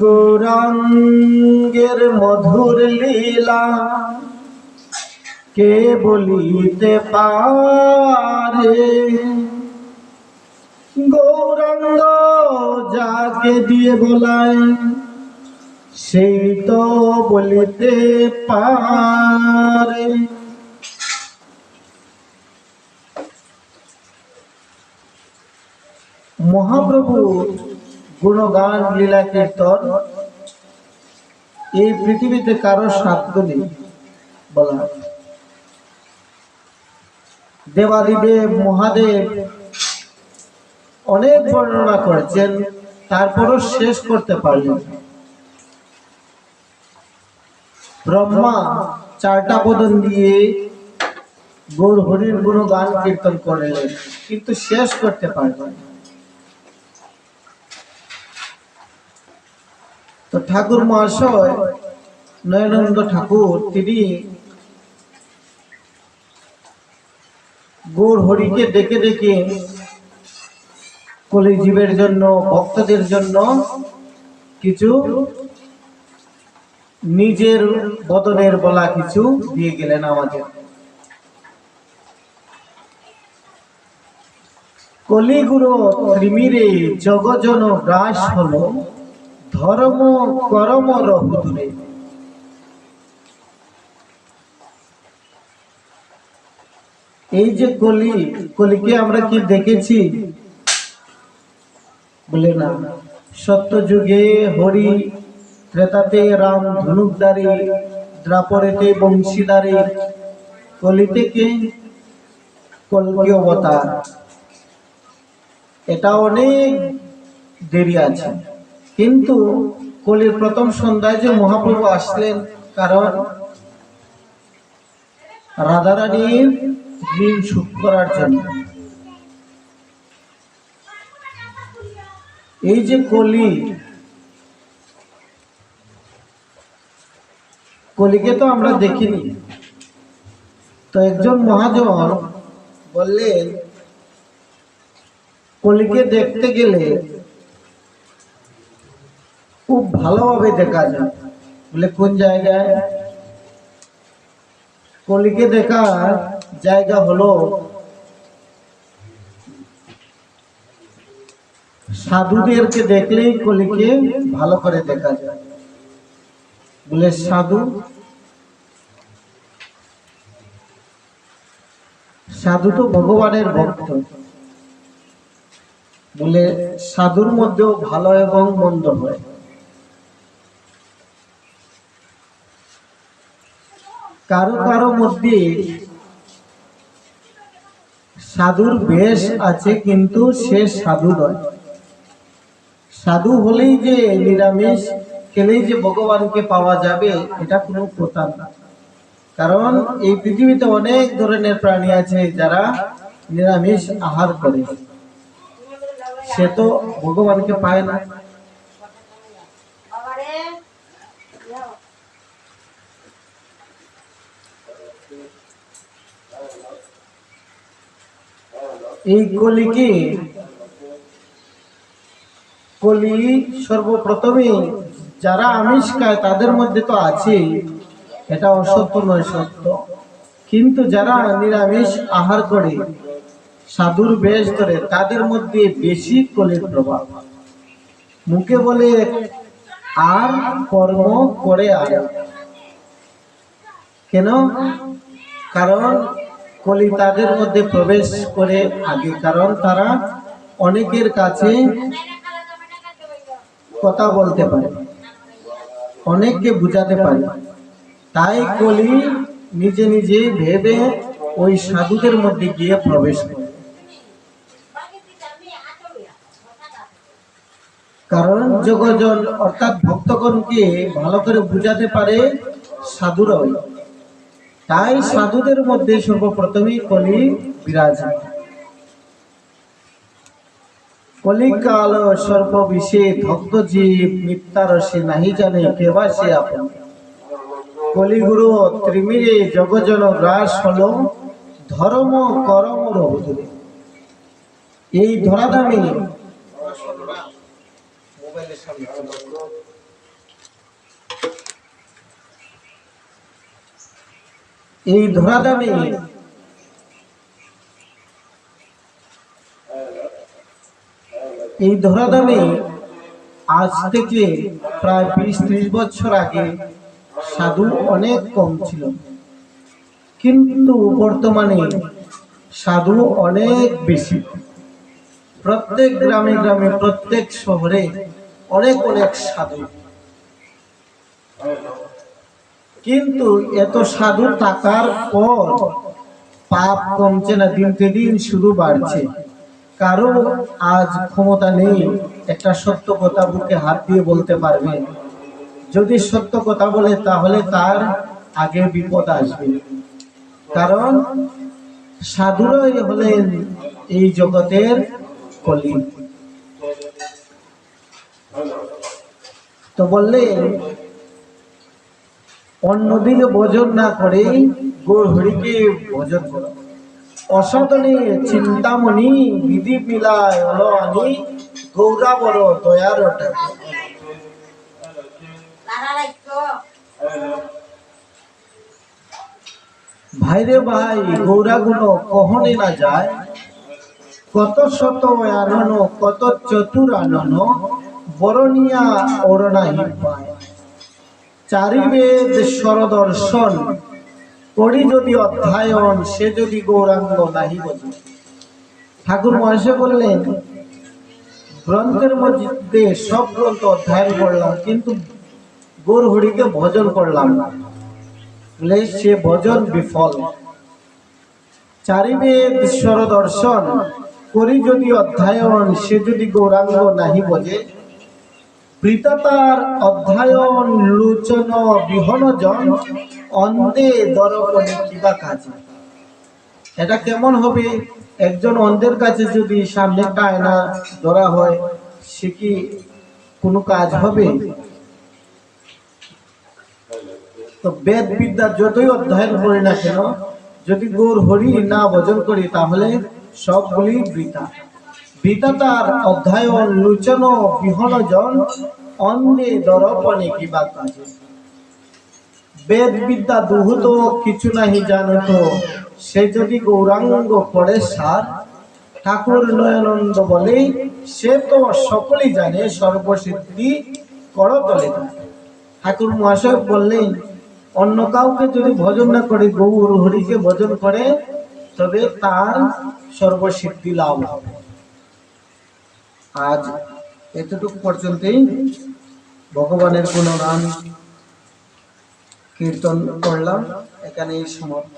গৌরাঙ্গের মধুর লীলা। কে বলিতে পারে? গৌরাঙ্গ যাকে দিয়ে বলায়, সেই তো বলিতে পারে। মহাপ্রভু গুণগান, লীলা, কীর্তন, এই পৃথিবীতে কারও সাধ্য নেই বলা দেবাদিদেব, মহাদেব অনেক বর্ণনা করেছেন, তারপরও শেষ করতে পারলেন। ব্রহ্মা চারটা বদন দিয়ে গৌর হরির গুণ গান কীর্তন করলেন, কিন্তু শেষ করতে পারলেন ঠাকুর মহাশয়, নয়নন্দ ঠাকুর, তিনি গৌর হরিকে ডেকে ডেকে কলিজীবের জন্য, ভক্তদের জন্য কিছু নিজের বদনের বলা কিছু দিয়ে গেলেন আমাদের। কলিগুরু ত্রিমিরে জগজন গ্রাস হলো। ধর্ম, করম রহুদুরে এই যে কলি, কলিকে আমরা কি দেখেছি? বলে না। সত্য যুগে হরি, ত্রেতাতে রাম ধনুকদারি দ্রাপরেতে বংশীদারি কলিতে কে? কলকি অবতার। এটা অনেক দেরি আছে। কিন্তু কলির প্রথম সন্ধ্যায় যে মহাপ্রভু আসলেন, কারণ রাধারানীর ঋণ শোধ করার জন্য। এই যে কলি, কলিকে তো আমরা দেখিনি। তো একজন মহাজন বললেন, কলিকে দেখতে গেলে খুব ভালোভাবে দেখা যায়। বলে, কোন জায়গায়? কলিকে দেখার জায়গা হলো সাধুদেরকে দেখলেই কলিকে ভালো করে দেখা যায়। বলে, সাধু? সাধু তো ভগবানের ভক্ত। বলে, সাধুর মধ্যেও ভালো এবং মন্দ হয়। কারও কারও মধ্যে সাধুর বেশ আছে, কিন্তু সে সাধু নয়। সাধু হলেই যে নিরামিষ, খেলেই যে ভগবানকে পাওয়া যাবে, এটা কোনো কথা না। কারণ এই পৃথিবীতে অনেক ধরনের প্রাণী আছে যারা নিরামিষ আহার করে। সে তো ভগবানকে পায় না। এই কলিকে কলি সর্বপ্রথমে যারা আমিষ খায় তাদের মধ্যে তো আছে এটা অসত্য নয় সত্য। কিন্তু যারা নিরামিষ আহার করে, সাধুর বেশ ধরে, তাদের মধ্যে বেশি কলির প্রভাব। মুখে বলে, আর কর্ম করে আর কেন? কারণ কলি তাদের মধ্যে প্রবেশ করে আগে, কারণ তারা অনেকের কাছে কথা বলতে পারে, অনেককে বুঝাতে পারে। তাই কলি নিজে নিজে ভেবে ওই সাধুদের মধ্যে গিয়ে প্রবেশ করে। কারণ যোগজন অর্থাৎ ভক্তগণকে ভালো করে বুঝাতে পারে সাধুরাই তাই সাধুদের মধ্যে সর্বপ্রথমেই কলি বিরাজ কলিকাল সর্ব বিষে ভক্ত জীব মিথ্যারসে নাহি জানে কেবা সে আপন। কলিগুরু ত্রিমিরে জগজন গ্রাস হল, ধর্ম করম রহুদুরে এই ধরাধামে মোবাইলের সামনে এই ধরাধামে এই ধরাধামে আজ থেকে প্রায় বিশ, ত্রিশ বছর আগে সাধু অনেক কম ছিল। কিন্তু বর্তমানে সাধু অনেক বেশি। প্রত্যেক গ্রামে গ্রামে, প্রত্যেক শহরে অনেক অনেক সাধু। কিন্তু এত সাধু থাকার পর পাপ কমছে না দিনকে দিন শুধু বাড়ছে। কারও আজ ক্ষমতা নেই, একটা সত্য কথা বুকে হাত দিয়ে বলতে পারবে। যদি সত্য কথা বলে, তাহলে তার আগে বিপদ আসবে। কারণ সাধুরাই হলেন এই জগতের কলি। তো বললেন অন্যদিকে ভোজন না করে গৌরহরিকে ভোজন করো। অসাধনে চিন্তামণি বিধি পিলায় হলো আনি গৌরা বড় দয়ার ভাইরে ভাই গৌরা গুণ কহনে না যায়। কত শত আনন, কত চতুর আনন, বরণিয়া অরণাহি পায় চারিবেদ স্বরদর্শন করি যদি অধ্যায়ন, সে যদি গৌরাঙ্গ নাহি বোঝে ঠাকুর মহাশয় বললেন, গ্রন্থের মধ্যে সব গ্রন্থ অধ্যায়ন করলাম, কিন্তু গৌর হরিকে ভজন করলাম না। বলে, সে ভজন বিফল। চারিবেদ ঈশ্বর দর্শন করি যদি অধ্যায়ন, সে যদি গৌরাঙ্গ নাহি বোঝে বৃততার অধ্যায়ন, লোচন, বিহন জন অন্ধে দরপণে কিবা কাজে। এটা কেমন হবে? একজন অন্ধের কাছে যদি সামনে আয়না ধরা হয়, সে কি কোনো কাজ হবে? তো বেদ বিদ্যা যতই অধ্যয়ন করি না কেন, যদি গৌর হরি না ভজন করি, তাহলে সবগুলি বৃথা। বৃথা তার অধ্যয়ন লোচন বিহন জন অন্ধে দরপণে কিবা কাজে বেদ বিদ্যা দুহুত, কিছু নাহি জানত। সে যদি গৌরাঙ্গ করে সার, ঠাকুর নয়ানন্দ বলে, সে তো সকলেই জানে, সর্বসিদ্ধি করতলে। ঠাকুর মহাশয় বললেন, অন্য কাউকে যদি ভজন না করে, গৌর হরিকে ভজন করে, তবে তার সর্বসিদ্ধি লাভ হবে। আজ এতটুকু পর্যন্তই ভগবানের গুণগান কীর্তন করলাম। এখানেই সমাপ্ত।